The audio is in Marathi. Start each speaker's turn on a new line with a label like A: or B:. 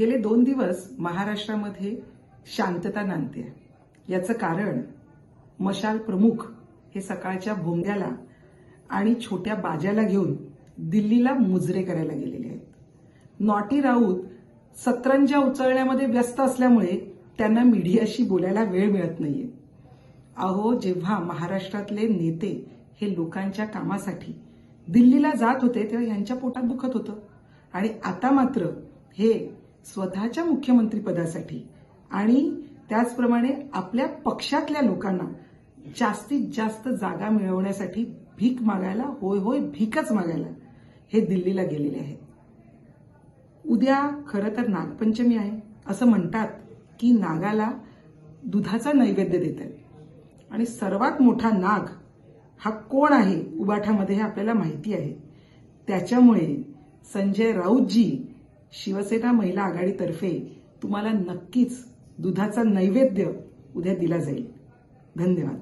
A: गेले दोन दिवस महाराष्ट्रामध्ये शांतता नांदते. याचं कारण मशाल प्रमुख हे सकाळच्या भोंग्याला आणि छोट्या बाज्याला घेऊन दिल्लीला मुजरे करायला गेलेले आहेत. नॉटी राऊत सतरंजा उचलण्यामध्ये व्यस्त असल्यामुळे त्यांना मीडियाशी बोलायला वेळ मिळत नाहीये. अहो जेव्हा महाराष्ट्रातले नेते हे लोकांच्या कामासाठी दिल्लीला जात होते तेव्हा यांच्या पोटात दुखत होतं. आणि आता मात्र हे स्वतःच्या मुख्यमंत्रीपदासाठी. आणि त्याचप्रमाणे आपल्या पक्षातल्या लोकांना जास्तीत जास्त जागा मिळवण्यासाठी भीक मागायला होय होय भीकच मागायला हे दिल्लीला गेलेले आहेत. उद्या खरं तर नागपंचमी आहे असं म्हणतात की नागाला दुधाचा नैवेद्य देत आहेत आणि सर्वात मोठा नाग हा कोण आहे उबाठामध्ये हे आपल्याला माहिती आहे. त्याच्यामुळे संजय राऊतजी शिवसेना महिला आघाडीतर्फे तुम्हाला नक्कीच दुधाचा नैवेद्य उद्या दिला जाईल. धन्यवाद.